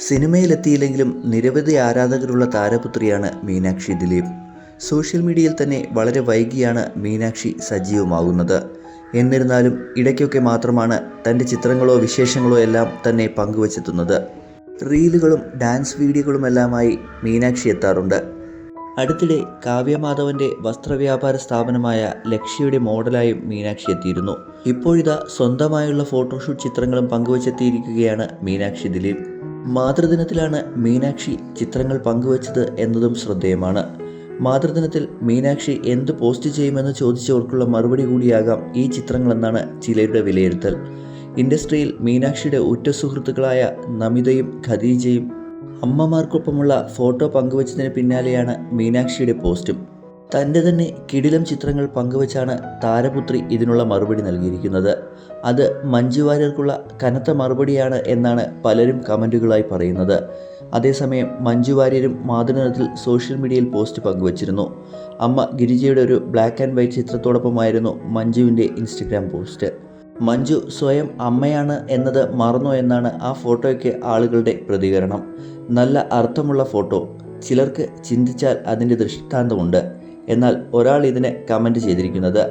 സിനിമയിലെത്തിയില്ലെങ്കിലും നിരവധി ആരാധകരുള്ള താരപുത്രിയാണ് മീനാക്ഷി ദിലീപ്. സോഷ്യൽ മീഡിയയിൽ തന്നെ വളരെ വൈകിയാണ് മീനാക്ഷി സജീവമാകുന്നത്. എന്നിരുന്നാലും ഇടയ്ക്കൊക്കെ മാത്രമാണ് തന്റെ ചിത്രങ്ങളോ വിശേഷങ്ങളോ എല്ലാം തന്നെ പങ്കുവച്ചെത്തുന്നത്. റീലുകളും ഡാൻസ് വീഡിയോകളുമെല്ലാമായി മീനാക്ഷി എത്താറുണ്ട്. അടുത്തിടെ കാവ്യമാധവന്റെ വസ്ത്രവ്യാപാര സ്ഥാപനമായ ലക്ഷ്യയുടെ മോഡലായും മീനാക്ഷി എത്തിയിരുന്നു. ഇപ്പോഴിതാ സ്വന്തമായുള്ള ഫോട്ടോഷൂട്ട് ചിത്രങ്ങളും പങ്കുവച്ചെത്തിയിരിക്കുകയാണ് മീനാക്ഷി ദിലീപ്. മാതൃദിനത്തിലാണ് മീനാക്ഷി ചിത്രങ്ങൾ പങ്കുവച്ചത് എന്നതും ശ്രദ്ധേയമാണ്. മാതൃദിനത്തിൽ മീനാക്ഷി എന്ത് പോസ്റ്റ് ചെയ്യുമെന്ന് ചോദിച്ചവർക്കുള്ള മറുപടി കൂടിയാകാം ഈ ചിത്രങ്ങളെന്നാണ് ചിലരുടെ വിലയിരുത്തൽ. ഇൻഡസ്ട്രിയിൽ മീനാക്ഷിയുടെ ഉറ്റ സുഹൃത്തുക്കളായ നമിതയും ഖദീജയും അമ്മമാർക്കൊപ്പമുള്ള ഫോട്ടോ പങ്കുവച്ചതിന് പിന്നാലെയാണ് മീനാക്ഷിയുടെ പോസ്റ്റും. തന്റെ തന്നെ കിടിലം ചിത്രങ്ങൾ പങ്കുവച്ചാണ് താരപുത്രി ഇതിനുള്ള മറുപടി നൽകിയിരിക്കുന്നത്. അത് മഞ്ജു വാര്യർക്കുള്ള കനത്ത മറുപടിയാണ് എന്നാണ് പലരും കമന്റുകളായി പറയുന്നത്. അതേസമയം മഞ്ജു വാര്യരും മാതൃനത്തിൽ സോഷ്യൽ മീഡിയയിൽ പോസ്റ്റ് പങ്കുവച്ചിരുന്നു. അമ്മ ഗിരിജയുടെ ഒരു ബ്ലാക്ക് ആൻഡ് വൈറ്റ് ചിത്രത്തോടൊപ്പമായിരുന്നു മഞ്ജുവിന്റെ ഇൻസ്റ്റഗ്രാം പോസ്റ്റ്. മഞ്ജു സ്വയം അമ്മയാണ് എന്നത് മറന്നോ എന്നാണ് ആ ഫോട്ടോയ്ക്ക് ആളുകളുടെ പ്രതികരണം. നല്ല അർത്ഥമുള്ള ഫോട്ടോ. ചിലർക്ക് ചിന്തിച്ചാൽ അതിന്റെ ദൃഷ്ടാന്തമുണ്ട്. എന്നാൽ ഒരാൾ ഇതിനെ കമന്റ് ചെയ്തിരിക്കുന്നത്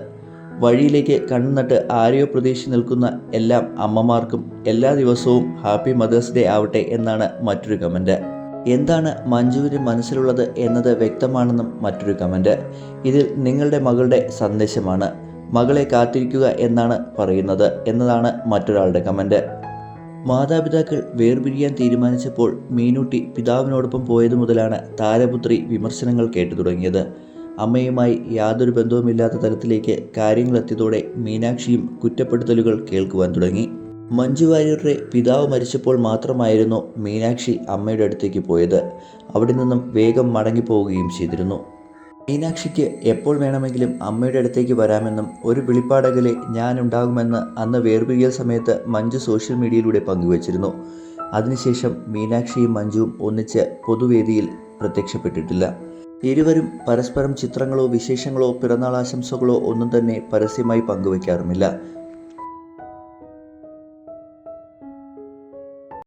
വഴിയിലേക്ക് കണ്ണുനട്ട് ആരെയോ പ്രതീക്ഷിച്ച് നിൽക്കുന്ന എല്ലാ അമ്മമാർക്കും എല്ലാ ദിവസവും ഹാപ്പി മദേഴ്സ് ഡേ ആവട്ടെ എന്നാണ് മറ്റൊരു കമന്റ് എന്താണ് മഞ്ജുവിന് മനസ്സിലുള്ളത് എന്നത് വ്യക്തമാണെന്നും മറ്റൊരു കമന്റ് ഇതിൽ നിങ്ങളുടെ മകളുടെ സന്ദേശമാണ് മകളെ കാത്തിരിക്കുക എന്നാണ് പറയുന്നത് എന്നതാണ് മറ്റൊരാളുടെ കമന്റ് മാതാപിതാക്കൾ വേർപിരിയാൻ തീരുമാനിച്ചപ്പോൾ മീനൂട്ടി പിതാവിനോടൊപ്പം പോയതു മുതലാണ് താരപുത്രി വിമർശനങ്ങൾ കേട്ടു തുടങ്ങിയത്. അമ്മയുമായി യാതൊരു ബന്ധവുമില്ലാത്ത തരത്തിലേക്ക് കാര്യങ്ങളെത്തിയതോടെ മീനാക്ഷിയും കുറ്റപ്പെടുത്തലുകൾ കേൾക്കുവാൻ തുടങ്ങി. മഞ്ജു വാര്യരുടെ പിതാവ് മരിച്ചപ്പോൾ മാത്രമായിരുന്നു മീനാക്ഷി അമ്മയുടെ അടുത്തേക്ക് പോയത്. അവിടെ നിന്നും വേഗം മടങ്ങിപ്പോവുകയും ചെയ്തിരുന്നു. മീനാക്ഷിക്ക് എപ്പോൾ വേണമെങ്കിലും അമ്മയുടെ അടുത്തേക്ക് വരാമെന്നും ഒരു വെളിപ്പാടകലെ ഞാൻ ഉണ്ടാകുമെന്ന് അന്ന് വേർപിരിയൽ സമയത്ത് മഞ്ജു സോഷ്യൽ മീഡിയയിലൂടെ പങ്കുവച്ചിരുന്നു. അതിനുശേഷം മീനാക്ഷിയും മഞ്ജുവും ഒന്നിച്ച് പൊതുവേദിയിൽ പ്രത്യക്ഷപ്പെട്ടിട്ടില്ല. ഇരുവരും പരസ്പരം ചിത്രങ്ങളോ വിശേഷങ്ങളോ പിറന്നാൾ ആശംസകളോ ഒന്നും തന്നെ പരസ്യമായി പങ്കുവയ്ക്കാറുമില്ല.